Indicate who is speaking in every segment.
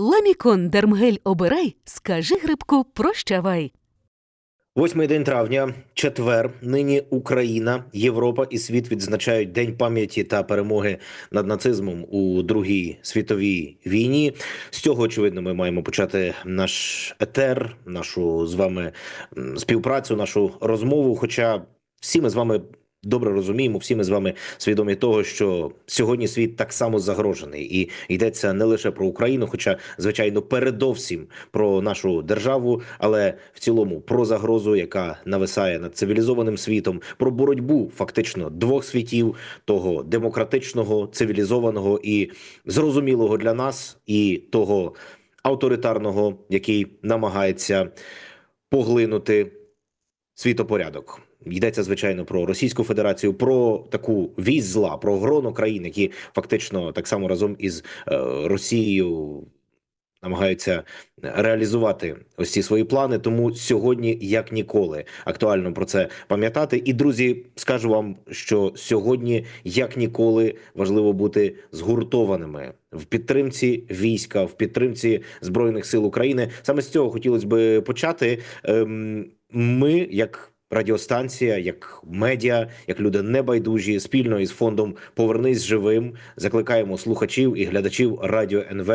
Speaker 1: Ламікон Дермгель обирай, скажи грибку прощавай.
Speaker 2: Восьмий день травня, четвер. Нині Україна, Європа і світ відзначають День пам'яті та перемоги над нацизмом у Другій світовій війні. З цього очевидно ми маємо почати наш етер, нашу з вами співпрацю, нашу розмову. Хоча всі ми з вами. Добре розуміємо, всі ми з вами свідомі того, що сьогодні світ так само загрожений, і йдеться не лише про Україну, хоча звичайно передовсім про нашу державу, але в цілому про загрозу, яка нависає над цивілізованим світом, про боротьбу фактично двох світів: того демократичного, цивілізованого і зрозумілого для нас, і того авторитарного, який намагається поглинути світопорядок. Йдеться звичайно про Російську Федерацію, про таку вісь зла, про гроно країн, які фактично так само разом із е, Росією намагаються реалізувати ось ці свої плани. Тому сьогодні, як ніколи, актуально про це пам'ятати. І друзі, скажу вам, що сьогодні, як ніколи, важливо бути згуртованими в підтримці війська, в підтримці збройних сил України. Саме з цього хотілося би почати. Ем, Ми як Радіостанція, як медіа, як люди небайдужі, спільно із фондом Повернись живим. Закликаємо слухачів і глядачів радіо НВ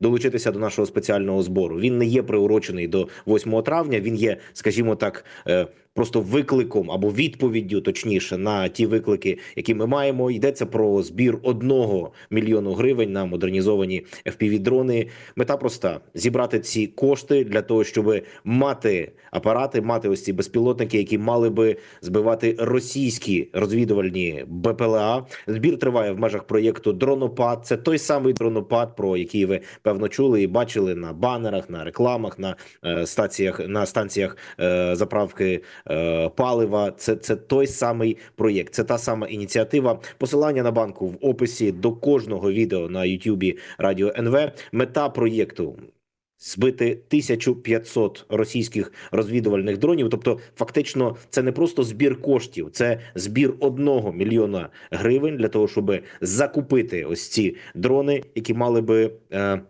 Speaker 2: долучитися до нашого спеціального збору. Він не є приурочений до 8 травня. Він є, скажімо так, е, просто викликом або відповіддю, точніше, на ті виклики, які ми маємо. Йдеться про збір одного мільйону гривень на модернізовані fpv дрони. Мета проста: зібрати ці кошти для того, щоб мати апарати, мати ось ці безпілотники, які мали би збивати російські розвідувальні БПЛА. Збір триває в межах проєкту Дронопад. Це той самий дронопад, про який ви певно чули і бачили на банерах, на рекламах, на е, стаціях на станціях е, заправки е, палива. Це, це той самий проєкт, це та сама ініціатива. Посилання на банку в описі до кожного відео на Ютубі Радіо НВ. Мета проєкту. Збити 1500 російських розвідувальних дронів. Тобто, фактично, це не просто збір коштів, це збір одного мільйона гривень для того, щоб закупити ось ці дрони, які мали би. Е,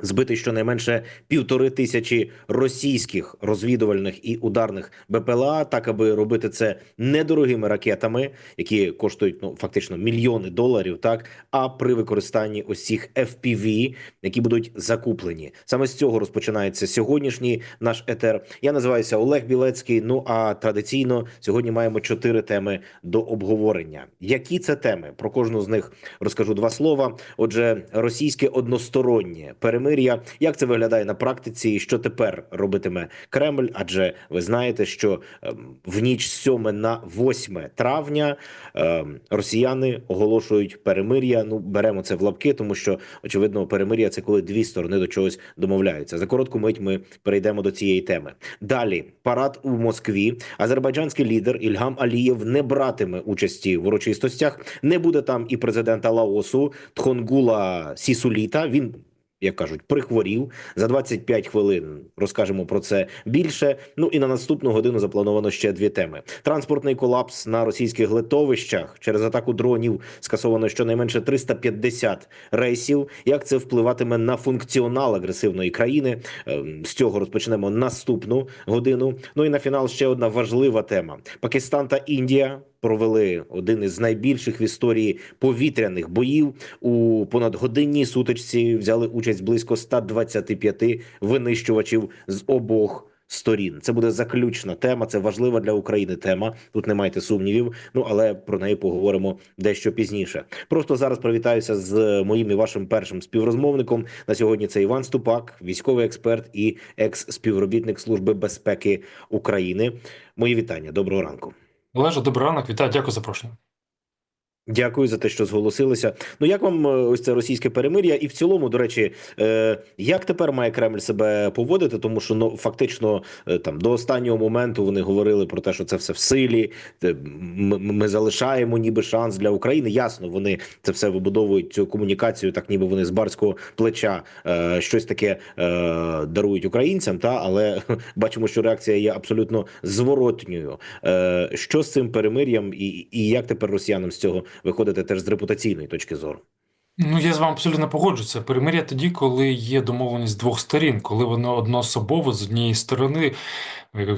Speaker 2: Збити щонайменше півтори тисячі російських розвідувальних і ударних БПЛА, так аби робити це недорогими ракетами, які коштують ну фактично мільйони доларів, так а при використанні цих FPV, які будуть закуплені. Саме з цього розпочинається сьогоднішній наш етер. Я називаюся Олег Білецький. Ну а традиційно сьогодні маємо чотири теми до обговорення. Які це теми? Про кожну з них розкажу два слова. Отже, російське одностороннє перемир'я. Як це виглядає на практиці? і Що тепер робитиме Кремль? Адже ви знаєте, що ем, в ніч з 7 на 8 травня ем, росіяни оголошують перемир'я. Ну беремо це в лапки, тому що очевидно, перемир'я це коли дві сторони до чогось домовляються. За коротку мить ми перейдемо до цієї теми. Далі парад у Москві. Азербайджанський лідер Ільгам Алієв не братиме участі в урочистостях. Не буде там і президента Лаосу Тхонгула Сісуліта. Він як кажуть, прихворів за 25 хвилин. Розкажемо про це більше. Ну і на наступну годину заплановано ще дві теми: транспортний колапс на російських литовищах через атаку дронів скасовано щонайменше 350 рейсів. Як це впливатиме на функціонал агресивної країни? Ем, З цього розпочнемо наступну годину. Ну і на фінал ще одна важлива тема: Пакистан та Індія провели один із найбільших в історії повітряних боїв у понадгодинній сутичці. Взяли участь близько 125 винищувачів з обох. Сторін це буде заключна тема. Це важлива для України тема. Тут не майте сумнівів. Ну але про неї поговоримо дещо пізніше. Просто зараз привітаюся з моїм і вашим першим співрозмовником. На сьогодні це Іван Ступак, військовий експерт і екс-співробітник Служби безпеки України. Мої вітання. Доброго ранку.
Speaker 3: Олеже, добрий ранок, вітаю, дякую за запрошення.
Speaker 2: Дякую за те, що зголосилися. Ну як вам е, ось це російське перемир'я? І в цілому, до речі, е, як тепер має Кремль себе поводити? Тому що ну фактично е, там до останнього моменту вони говорили про те, що це все в силі. Ми, ми залишаємо ніби шанс для України. Ясно, вони це все вибудовують цю комунікацію, так ніби вони з барського плеча щось таке дарують українцям. Та але бачимо, що реакція є абсолютно зворотньою. Що з цим перемир'ям, і, і як тепер росіянам з цього виходити теж з репутаційної точки зору?
Speaker 3: Ну, я з вами абсолютно погоджуюся. Перемир'я тоді, коли є домовленість двох сторін, коли воно одноособово з однієї сторони,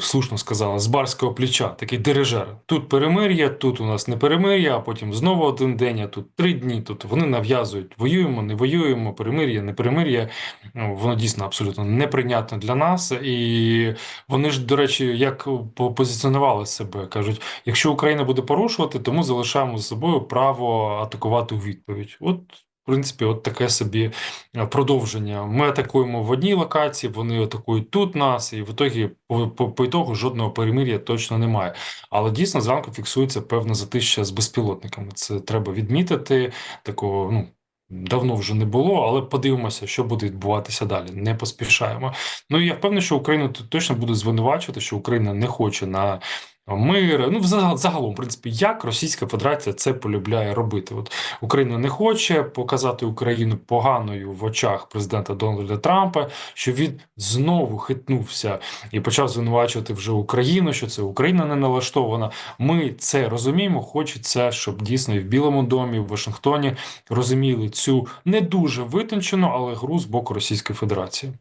Speaker 3: слушно сказала, з барського плеча, такий дирижер. Тут перемир'я, тут у нас не перемир'я, а потім знову один день, а тут три дні. Тут вони нав'язують воюємо, не воюємо, перемир'я, не перемир'я. Ну, Воно дійсно абсолютно неприйнятне для нас. І вони ж, до речі, як позиціонували себе, кажуть, якщо Україна буде порушувати, тому залишаємо за собою право атакувати у відповідь. От. В принципі, от таке собі е, продовження. Ми атакуємо в одній локації, вони атакують тут нас, і в ітогі, по, по, по ітогу жодного перемир'я точно немає. Але дійсно зранку фіксується певне затища з безпілотниками. Це треба відмітити. Такого ну давно вже не було, але подивимося, що буде відбуватися далі. Не поспішаємо. Ну і я впевнений, що Україну точно буде звинувачувати, що Україна не хоче на мир. Ну, загалом, в принципі, як Російська Федерація це полюбляє робити. От Україна не хоче показати Україну поганою в очах президента Дональда Трампа, що він знову хитнувся і почав звинувачувати вже Україну, що це Україна не налаштована. Ми це розуміємо. Хочеться, щоб дійсно і в Білому домі, в Вашингтоні розуміли цю не дуже витончену, але гру з боку Російської Федерації.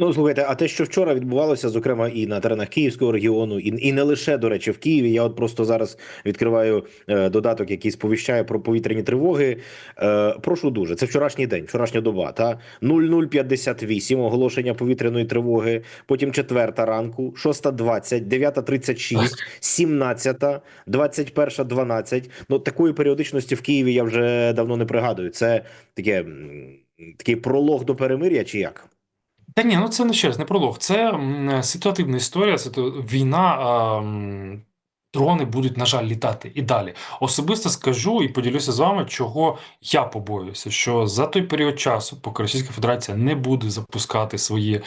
Speaker 2: Ну слухайте, а те, що вчора відбувалося, зокрема і на теренах Київського регіону, і, і не лише до речі, в Києві. Я от просто зараз відкриваю е, додаток, який сповіщає про повітряні тривоги. Е, прошу дуже. Це вчорашній день, вчорашня доба. Та 0058 оголошення повітряної тривоги. Потім четверта ранку, 6.20, 9.36, 17, 21.12. Ну такої періодичності в Києві я вже давно не пригадую. Це таке такий пролог до перемир'я, чи як?
Speaker 3: Та ні, ну це не щось, не пролог. Це ситуативна історія. Це війна. а, Дрони будуть, на жаль, літати і далі. Особисто скажу і поділюся з вами, чого я побоююся, що за той період часу, поки Російська Федерація не буде запускати свої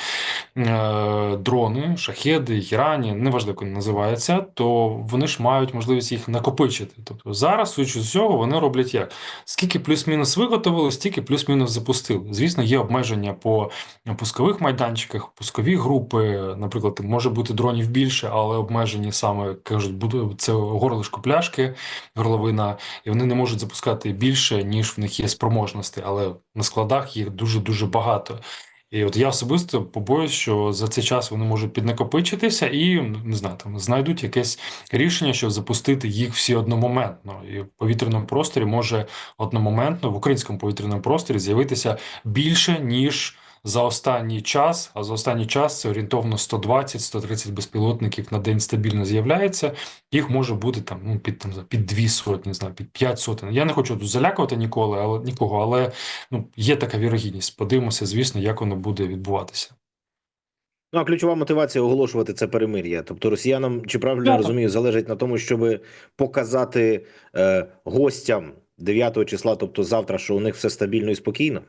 Speaker 3: е, дрони, шахеди, Ірані, неважливо, як вони називаються, то вони ж мають можливість їх накопичити. Тобто зараз, судячи з цього, вони роблять як? Скільки плюс-мінус виготовили, стільки плюс-мінус запустили. Звісно, є обмеження по пускових майданчиках, пускові групи, наприклад, може бути дронів більше, але обмежені саме кажуть, це горлишко пляшки, горловина, і вони не можуть запускати більше, ніж в них є спроможності, але на складах їх дуже дуже багато. І от я особисто побоюсь, що за цей час вони можуть піднакопичитися і не знаю, там знайдуть якесь рішення, щоб запустити їх всі одномоментно. І в повітряному просторі може одномоментно в українському повітряному просторі з'явитися більше ніж за останній час. А за останній час це орієнтовно 120-130 безпілотників на день стабільно з'являється. Їх може бути там ну під там під дві сотні, не знаю, під п'ять сотень. Я не хочу тут залякувати ніколи, але нікого, але ну є така вірогідність. Подивимося, звісно, як воно буде відбуватися.
Speaker 2: Ну, а ключова мотивація оголошувати це перемир'я. Тобто росіянам, чи правильно я розумію, залежить на тому, щоб показати е, гостям 9 числа, тобто завтра, що у них все стабільно і спокійно.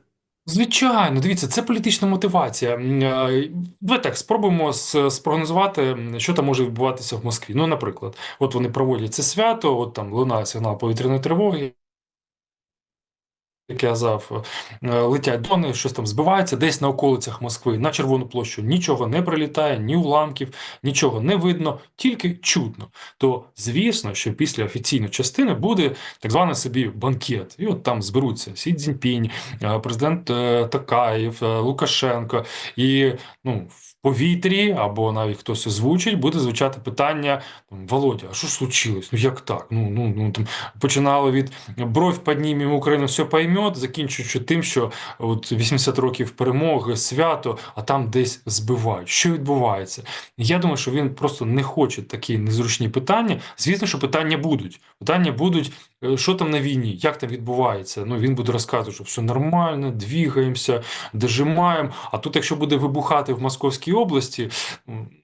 Speaker 3: Звичайно, дивіться, це політична мотивація. М, е, так, спробуємо спрогнозувати, що там може відбуватися в Москві. Ну, наприклад, от вони проводять це свято, от там лунає сигнал повітряної тривоги. Як я казав, е, летять дрони, щось там збивається десь на околицях Москви, на Червону площу нічого не прилітає, ні уламків, нічого не видно, тільки чутно. То звісно, що після офіційної частини буде так званий собі банкет. І от там зберуться Сі Цзіньпінь, е, президент е, Такаєв, Лукашенко. І ну, повітрі або навіть хтось озвучить, буде звучати питання: Володя, а що случилось? Ну як так? Ну, ну, ну там починали від бровь піднімемо, Україна все поймет, закінчуючи тим, що от 80 років перемоги, свято, а там десь збивають. Що відбувається? Я думаю, що він просто не хоче такі незручні питання. Звісно, що питання будуть. Питання будуть, що там на війні, як там відбувається. Ну він буде розказувати, що все нормально, двігаємося, дожимаємо. А тут, якщо буде вибухати в Московській області,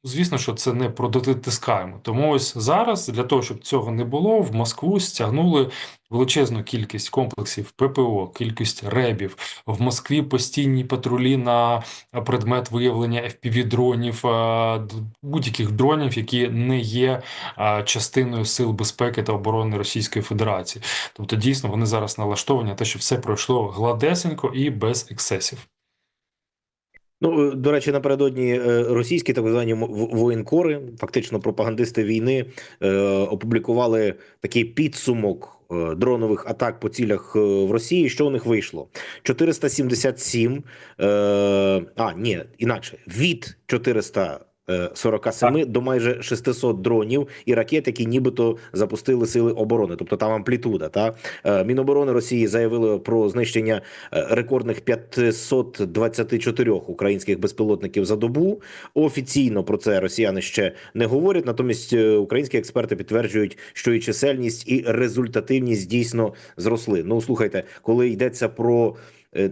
Speaker 3: звісно, що це не протитискаємо. Тому ось зараз для того, щоб цього не було, в Москву стягнули величезну кількість комплексів ППО, кількість ребів. В Москві постійні патрулі на предмет виявлення FPV-дронів, е, будь-яких дронів, які не є е, частиною сил безпеки та оборони Російської Федерації. Тобто, дійсно, вони зараз налаштовані на те, що все пройшло гладесенько і без ексцесів.
Speaker 2: Ну, е, до речі, напередодні е, російські так звані воєнкори, фактично пропагандисти війни, е, опублікували такий підсумок дронових атак по цілях в Росії. Що у них вийшло? 477, е, а ні, інакше від 400 е, 47 до майже 600 дронів і ракет, які нібито запустили сили оборони. Тобто там амплітуда. Та Е, Міноборони Росії заявили про знищення е, рекордних 524 українських безпілотників за добу. Офіційно про це росіяни ще не говорять. Натомість е, українські експерти підтверджують, що і чисельність, і результативність дійсно зросли. Ну слухайте, коли йдеться про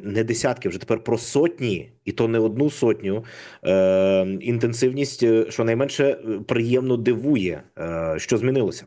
Speaker 2: не десятки, вже тепер про сотні, і то не одну сотню. Е, інтенсивність е, щонайменше е, приємно дивує, е, що змінилося.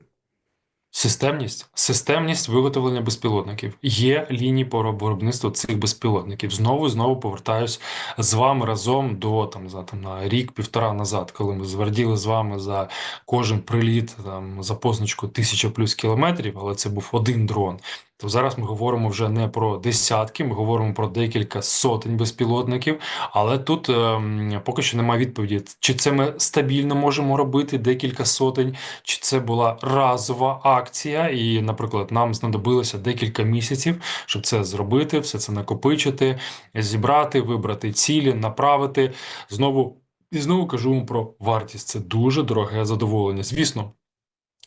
Speaker 3: Системність, системність виготовлення безпілотників. Є лінії по виробництву цих безпілотників. Знову і знову повертаюсь з вами разом до там за там на рік-півтора назад, коли ми зверділи з вами за кожен приліт там за позначку тисяча плюс кілометрів, але це був один дрон. То зараз ми говоримо вже не про десятки, ми говоримо про декілька сотень безпілотників. Але тут ем, поки що немає відповіді, чи це ми стабільно можемо робити декілька сотень, чи це була разова акція, і, наприклад, нам знадобилося декілька місяців, щоб це зробити, все це накопичити, зібрати, вибрати цілі, направити. Знову і знову кажу вам про вартість. Це дуже дороге задоволення. Звісно.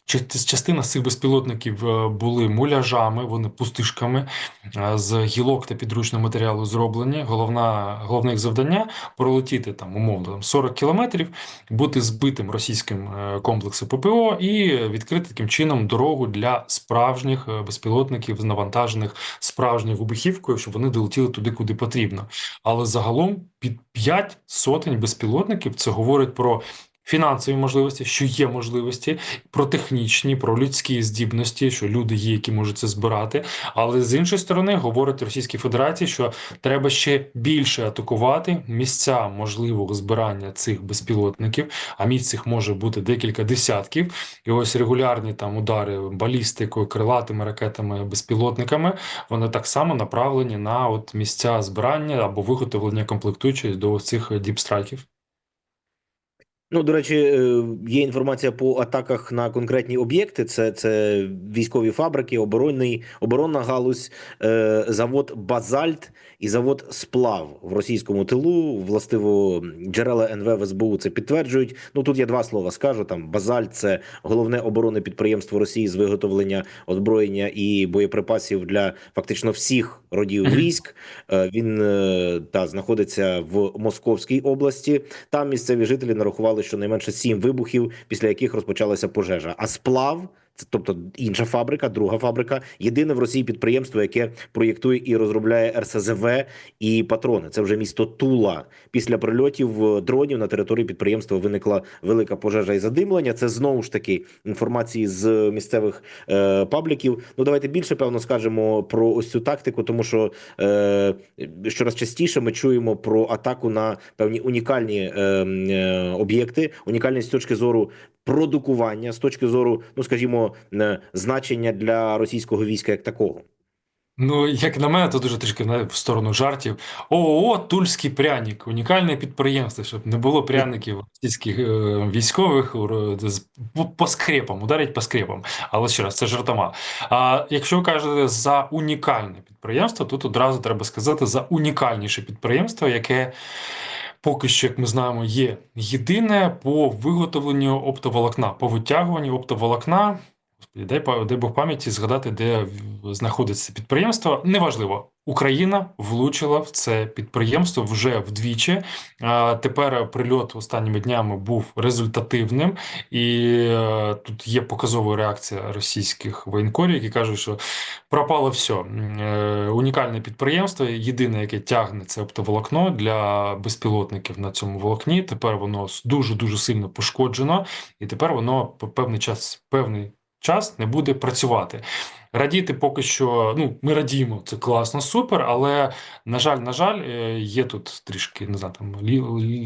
Speaker 3: Ча- Частина цих безпілотників е, були муляжами, вони пустишками е, з гілок та підручного матеріалу зроблені. Головна, головне їх завдання пролетіти там умовно там, 40 кілометрів, бути збитим російським е, комплексом ППО і відкрити таким чином дорогу для справжніх безпілотників, навантажених справжньою вибухівкою, щоб вони долетіли туди, куди потрібно. Але загалом під 5 сотень безпілотників це говорить про. Фінансові можливості, що є можливості, про технічні, про людські здібності, що люди є, які можуть це збирати. Але з іншої сторони, говорить Російській Федерації, що треба ще більше атакувати місця можливого збирання цих безпілотників. А місць цих може бути декілька десятків. І ось регулярні там удари балістикою, крилатими ракетами, безпілотниками. Вони так само направлені на от місця збирання або виготовлення комплектуючих до цих діпстрайків.
Speaker 2: Ну, до речі, е, є інформація по атаках на конкретні об'єкти. Це, це військові фабрики, оборонний, оборонна галузь, е, завод Базальт і завод Сплав в російському тилу. Властиво джерела НВ в СБУ це підтверджують. Ну тут я два слова скажу. Там Базальт це головне оборонне підприємство Росії з виготовлення озброєння і боєприпасів для фактично всіх родів військ. Е, Він та знаходиться в Московській області. Там місцеві жителі нарахували щонайменше сім вибухів, після яких розпочалася пожежа. А сплав. Це тобто інша фабрика, друга фабрика, єдине в Росії підприємство, яке проєктує і розробляє РСЗВ і патрони. Це вже місто Тула. Після прильотів е, дронів на території підприємства виникла велика пожежа і задимлення. Це знову ж таки інформації з місцевих е, пабліків. Ну давайте більше певно скажемо про ось цю тактику, тому що е, щораз частіше ми чуємо про атаку на певні унікальні е, е, об'єкти, унікальність з точки зору продукування, з точки зору, ну скажімо, е, значення для російського війська як такого.
Speaker 3: Ну, як на мене, то дуже трішки в сторону жартів. ООО Тульський пряник, унікальне підприємство, щоб не було пряників російських е, військових по, скрепам, ударять по скрепам. Але ще раз, це жартома. А якщо ви кажете за унікальне підприємство, тут одразу треба сказати за унікальніше підприємство, яке поки що, як ми знаємо, є єдине по виготовленню оптоволокна, по витягуванню оптоволокна. Дай, дай Бог пам'яті згадати, де знаходиться підприємство. Неважливо. Україна влучила в це підприємство вже вдвічі. Тепер прильот останніми днями був результативним, і е, тут є показова реакція російських воєнкорів, які кажуть, що пропало все. Унікальне підприємство, єдине, яке тягне це оптоволокно для безпілотників на цьому волокні. Тепер воно дуже дуже сильно пошкоджено, і тепер воно по певний час, певний час не буде працювати. Радіти поки що, ну, ми радіємо, це класно, супер, але, на жаль, на жаль, е, є тут трішки, не знаю, там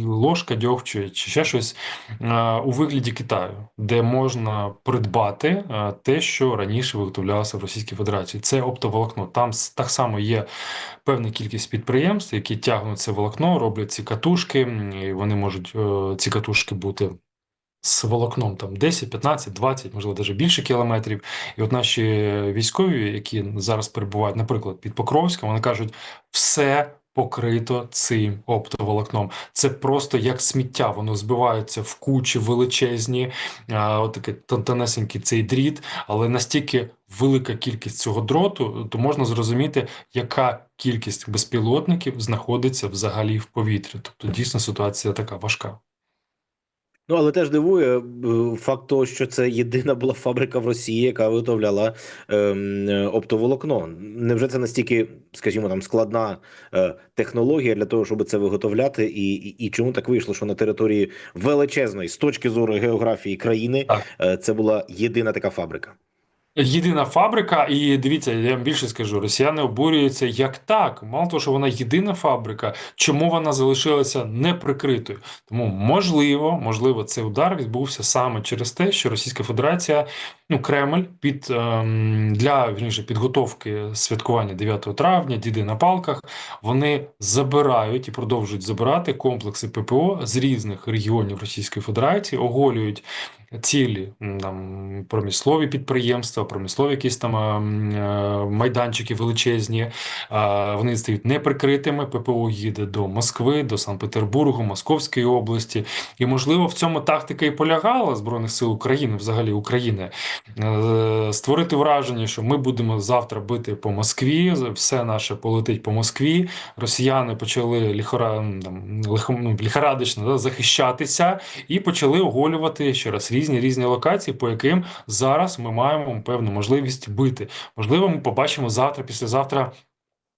Speaker 3: ложка дьогчу чи ще щось е, у вигляді Китаю, де можна придбати е, те, що раніше виготовлялося в Російській Федерації. Це оптоволокно. Там так само є певна кількість підприємств, які тягнуть це волокно, роблять ці катушки, і вони можуть ці катушки бути з волокном там 10, 15, 20, можливо, навіть більше кілометрів. І от наші військові, які зараз перебувають, наприклад, під Покровськом, вони кажуть, все покрито цим оптоволокном. Це просто як сміття, воно збивається в кучі величезні, а, от таке тон- тонесенький цей дріт, але настільки велика кількість цього дроту, то можна зрозуміти, яка кількість безпілотників знаходиться взагалі в повітрі. Тобто дійсно ситуація така важка.
Speaker 2: Ну, але теж дивує е, факт того, що це єдина була фабрика в Росії, яка виготовляла ем, е, оптоволокно. Невже це настільки, скажімо, там складна е, технологія для того, щоб це виготовляти? І, і, і чому так вийшло, що на території величезної з точки зору географії країни е, це була єдина така фабрика?
Speaker 3: Єдина фабрика, і дивіться, я вам більше скажу, росіяни обурюються, як так? Мало того, що вона єдина фабрика, чому вона залишилася неприкритою? Тому можливо, можливо, цей удар відбувся саме через те, що Російська Федерація, ну Кремль, під ем, для вірніше підготовки святкування 9 травня, діди на палках, вони забирають і продовжують забирати комплекси ППО з різних регіонів Російської Федерації, оголюють цілі там промислові підприємства, промислові якісь там ем, е, майданчики величезні. Вони стають неприкритими. ППО їде до Москви, до Санкт-Петербургу, Московської області. І можливо в цьому тактика і полягала збройних сил України, взагалі України, е, створити враження, що ми будемо завтра бити по Москві, все наше полетить по Москві. Росіяни почали ліхора там лихо- ну, ліхорадично да, захищатися і почали оголювати ще раз різні різні різні локації, по яким зараз ми маємо певну можливість бити. Можливо, ми побачимо завтра, післязавтра.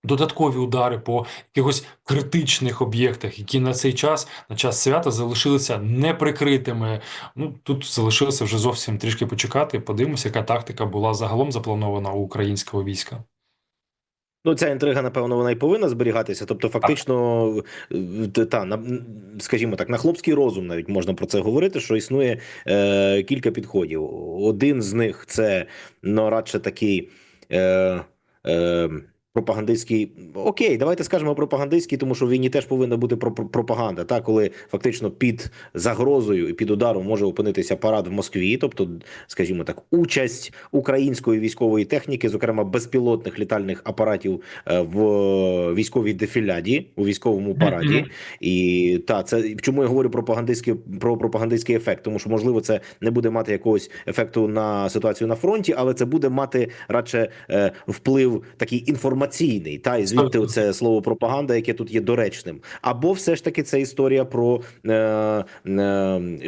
Speaker 3: Додаткові удари по якихось критичних об'єктах, які на цей час, на час свята, залишилися неприкритими. Ну тут залишилося вже зовсім трішки почекати. Подивимося, яка тактика була загалом запланована у українського війська.
Speaker 2: Ну, ця інтрига, напевно, вона і повинна зберігатися. Тобто, фактично, е, та на скажімо так, на хлопський розум навіть можна про це говорити, що існує е, кілька підходів. Один з них це ну, радше такий. Е, е, Пропагандистський окей, давайте скажемо пропагандистський, тому що в війні теж повинна бути про- про- пропаганда. Та коли фактично під загрозою і під ударом може опинитися парад в Москві, тобто, скажімо так, участь української військової техніки, зокрема безпілотних літальних апаратів е, в військовій дефіляді у військовому параді. І та це чому я говорю пропагандистський про пропагандистський ефект, тому що можливо це не буде мати якогось ефекту на ситуацію на фронті, але це буде мати радше е, вплив такий інформаційний. Та і звідти це слово пропаганда, яке тут є доречним. Або все ж таки це історія про е, е,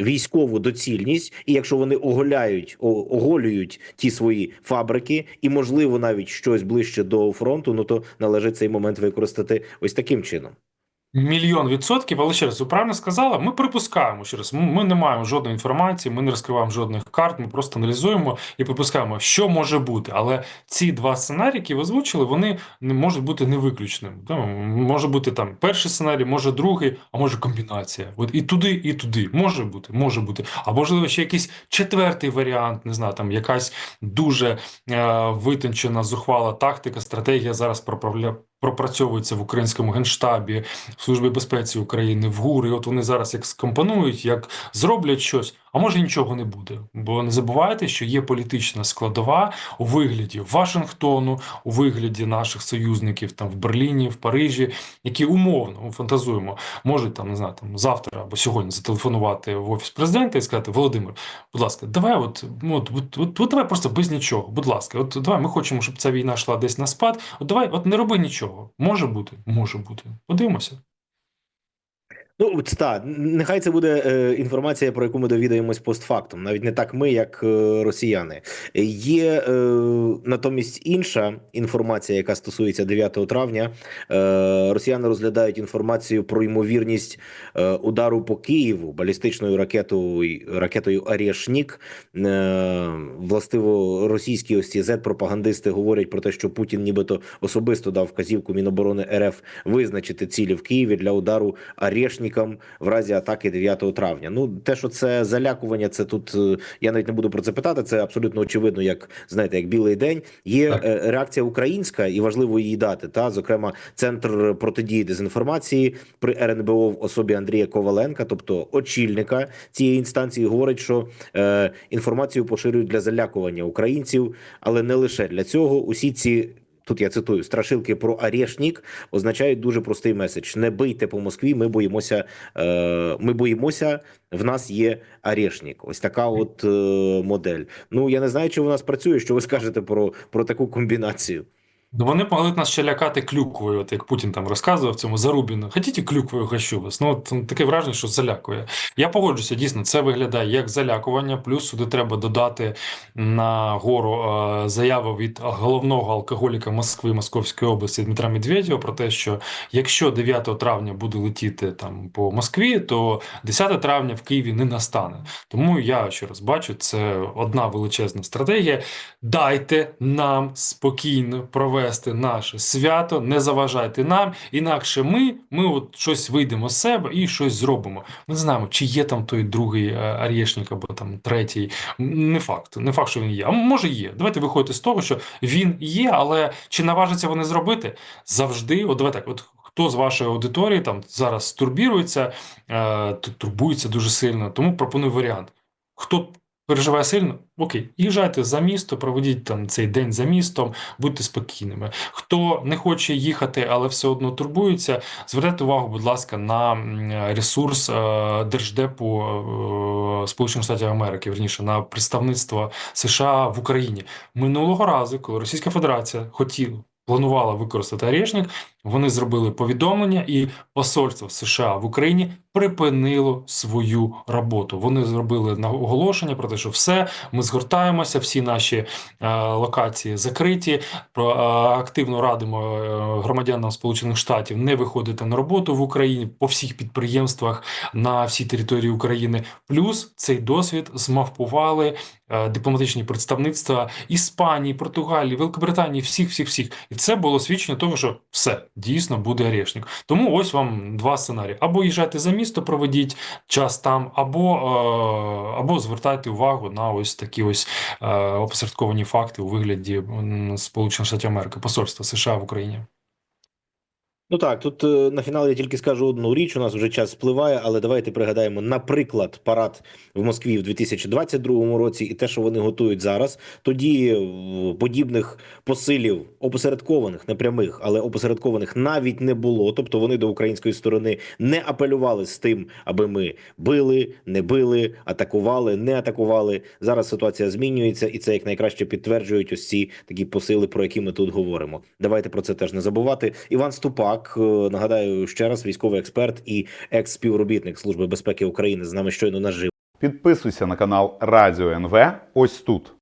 Speaker 2: військову доцільність, і якщо вони оголяють, оголюють ті свої фабрики, і можливо навіть щось ближче до фронту, ну то належить цей момент використати ось таким чином.
Speaker 3: Мільйон відсотків, але ще раз, ви правильно сказали, ми припускаємо ще раз. Ми, не маємо жодної інформації, ми не розкриваємо жодних карт, ми просто аналізуємо і припускаємо, що може бути. Але ці два сценарії, які ви озвучили, вони не можуть бути невиключними. Може бути там перший сценарій, може другий, а може комбінація. От і туди, і туди. Може бути, може бути. А можливо, ще якийсь четвертий варіант, не знаю, там якась дуже е, витончена, зухвала тактика, стратегія зараз проправля. Пропрацьовується в українському генштабі, в Службі безпеці України, в ГУР, і от вони зараз як скомпонують, як зроблять щось, а може нічого не буде. Бо не забувайте, що є політична складова у вигляді Вашингтону, у вигляді наших союзників там в Берліні, в Парижі, які умовно фантазуємо, можуть там не знаю, там завтра або сьогодні зателефонувати в офіс президента і сказати: Володимир, будь ласка, давай, от, от, от, от, от давай просто без нічого. Будь ласка, от давай, ми хочемо, щоб ця війна йшла десь на спад. От давай, от не роби нічого. Може бути, може бути. Подивимося.
Speaker 2: Ну, це та нехай це буде е, інформація, про яку ми довідаємось постфактум, навіть не так ми, як е, росіяни. Є е, натомість інша інформація, яка стосується 9 травня. Е, росіяни розглядають інформацію про ймовірність е, удару по Києву балістичною ракетою ракетою Арєшнік. Е, властиво, російські ось ці Z-пропагандисти говорять про те, що Путін нібито особисто дав вказівку Міноборони РФ визначити цілі в Києві для удару Арєшнікам в разі атаки 9 травня. Ну, те, що це залякування, це тут е, я навіть не буду про це питати. Це абсолютно очевидно, як знаєте, як білий день. Є
Speaker 3: Так.
Speaker 2: е, реакція українська, і важливо її дати. Та зокрема, центр протидії дезінформації при РНБО в особі Андрія Коваленка, тобто очільника цієї інстанції, говорить, що е, інформацію поширюють для залякування українців, але не лише для цього. Усі ці. Тут я цитую страшилки про арешнік означають дуже простий меседж: не бийте по Москві. Ми боїмося. Е, ми боїмося. В нас є арешнік. Ось така от е, модель. Ну я не знаю, чи вона спрацює. працює. Що ви скажете про, про таку комбінацію?
Speaker 3: Ну, вони могли нас ще лякати клюквою, от як Путін там розказував цьому Зарубіну. Хотіть клюквою гощу вас? Ну, от таке враження, що залякує. Я погоджуся, дійсно, це виглядає як залякування. Плюс сюди треба додати на гору е, заяву від головного алкоголіка Москви Московської області Дмитра Медведєва про те, що якщо 9 травня буде летіти там по Москві, то 10 травня в Києві не настане. Тому я ще раз бачу, це одна величезна стратегія. Дайте нам спокійно провести наше свято, не заважайте нам, інакше ми, ми от щось вийдемо з себе і щось зробимо. Ми не знаємо, чи є там той другий е, Арєшнік або там третій. Не факт, не факт, що він є. А може є. Давайте виходити з того, що він є, але чи наважаться вони зробити? Завжди, от давайте так, от. Хто з вашої аудиторії там зараз турбірується, е, турбується дуже сильно, тому пропоную варіант. Хто переживає сильно, окей, їжджайте за місто, проведіть там цей день за містом, будьте спокійними. Хто не хоче їхати, але все одно турбується, звертайте увагу, будь ласка, на ресурс е, Держдепу е, Сполучених Штатів Америки, верніше на представництво США в Україні. Минулого разу, коли Російська Федерація хотіла. Планувала використати Орешник, вони зробили повідомлення, і посольство США в Україні припинило свою роботу. Вони зробили оголошення про те, що все, ми згортаємося, всі наші е, локації закриті. Про е, активно радимо е, громадянам Сполучених Штатів не виходити на роботу в Україні по всіх підприємствах на всій території України. Плюс цей досвід змавпували е, дипломатичні представництва Іспанії, Португалії, Великобританії, всіх, всіх, всіх. І це було свідчення того, що все дійсно буде Орешник. Тому ось вам два сценарії: або їжджайте за місто, проведіть час там, або, е, або звертайте увагу на ось такі ось е, опосередковані факти у вигляді Сполучених Штатів Америки, посольства США в Україні.
Speaker 2: Ну так, тут е, на фінал я тільки скажу одну річ. У нас вже час спливає, але давайте пригадаємо, наприклад, парад в Москві в 2022 році і те, що вони готують зараз. Тоді е, подібних посилів опосередкованих, не прямих, але опосередкованих навіть не було. Тобто вони до української сторони не апелювали з тим, аби ми били, не били, атакували, не атакували. Зараз ситуація змінюється, і це як найкраще підтверджують ці такі посили, про які ми тут говоримо. Давайте про це теж не забувати. Іван Ступак, е, нагадаю ще раз, військовий експерт і екс-співробітник Служби безпеки України з нами щойно нажив.
Speaker 4: Підписуйся на канал Радіо НВ ось тут.